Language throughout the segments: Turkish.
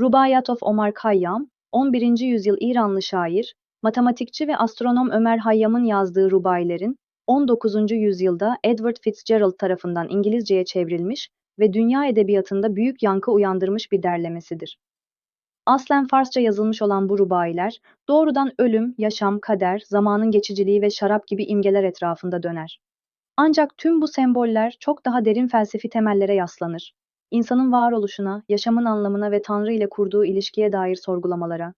Rubaiyat of Omar Khayyam, 11. yüzyıl İranlı şair, matematikçi ve astronom Ömer Hayyam'ın yazdığı rubailerin 19. yüzyılda Edward Fitzgerald tarafından İngilizceye çevrilmiş ve dünya edebiyatında büyük yankı uyandırmış bir derlemesidir. Aslen Farsça yazılmış olan bu rubailer, doğrudan ölüm, yaşam, kader, zamanın geçiciliği ve şarap gibi imgeler etrafında döner. Ancak tüm bu semboller çok daha derin felsefi temellere yaslanır. İnsanın varoluşuna, yaşamın anlamına ve Tanrı ile kurduğu ilişkiye dair sorgulamalara.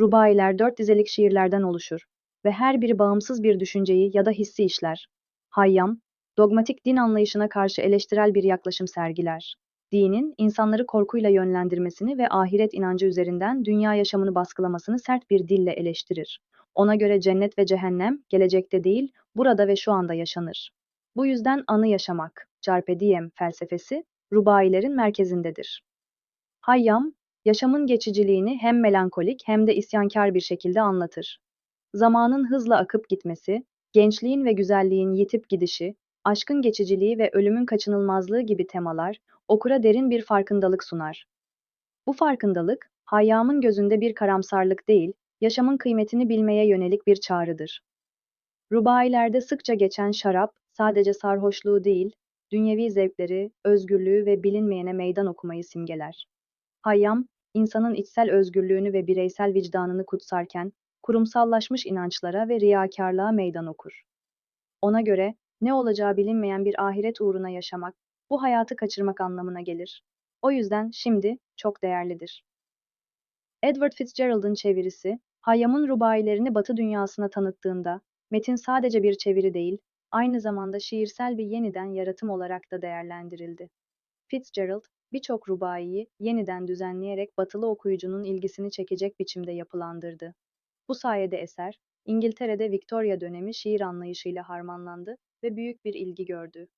Rubailer dört dizelik şiirlerden oluşur ve her biri bağımsız bir düşünceyi ya da hissi işler. Hayyam, dogmatik din anlayışına karşı eleştirel bir yaklaşım sergiler. Dinin, insanları korkuyla yönlendirmesini ve ahiret inancı üzerinden dünya yaşamını baskılamasını sert bir dille eleştirir. Ona göre cennet ve cehennem, gelecekte değil, burada ve şu anda yaşanır. Bu yüzden anı yaşamak, carpe diem felsefesi, rubailerin merkezindedir. Hayyam, yaşamın geçiciliğini hem melankolik hem de isyankar bir şekilde anlatır. Zamanın hızla akıp gitmesi, gençliğin ve güzelliğin yitip gidişi, aşkın geçiciliği ve ölümün kaçınılmazlığı gibi temalar okura derin bir farkındalık sunar. Bu farkındalık, Hayyam'ın gözünde bir karamsarlık değil, yaşamın kıymetini bilmeye yönelik bir çağrıdır. Rubailerde sıkça geçen şarap, sadece sarhoşluğu değil, dünyevi zevkleri, özgürlüğü ve bilinmeyene meydan okumayı simgeler. Hayyam, insanın içsel özgürlüğünü ve bireysel vicdanını kutsarken, kurumsallaşmış inançlara ve riyakarlığa meydan okur. Ona göre, ne olacağı bilinmeyen bir ahiret uğruna yaşamak, bu hayatı kaçırmak anlamına gelir. O yüzden şimdi çok değerlidir. Edward Fitzgerald'ın çevirisi, Hayyam'ın rubailerini Batı dünyasına tanıttığında, metin sadece bir çeviri değil, aynı zamanda şiirsel bir yeniden yaratım olarak da değerlendirildi. Fitzgerald, birçok rubaiyi yeniden düzenleyerek batılı okuyucunun ilgisini çekecek biçimde yapılandırdı. Bu sayede eser, İngiltere'de Victoria dönemi şiir anlayışıyla harmanlandı ve büyük bir ilgi gördü.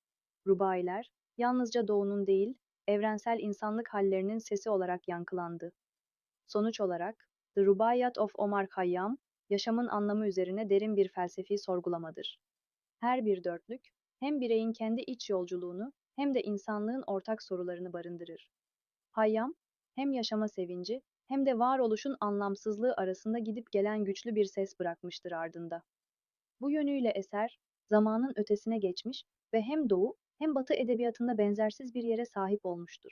Rubailer, yalnızca doğunun değil, evrensel insanlık hallerinin sesi olarak yankılandı. Sonuç olarak, The Rubaiyat of Omar Khayyam, yaşamın anlamı üzerine derin bir felsefi sorgulamadır. Her bir dörtlük, hem bireyin kendi iç yolculuğunu hem de insanlığın ortak sorularını barındırır. Hayyam, hem yaşama sevinci hem de varoluşun anlamsızlığı arasında gidip gelen güçlü bir ses bırakmıştır ardında. Bu yönüyle eser, zamanın ötesine geçmiş ve hem doğu hem batı edebiyatında benzersiz bir yere sahip olmuştur.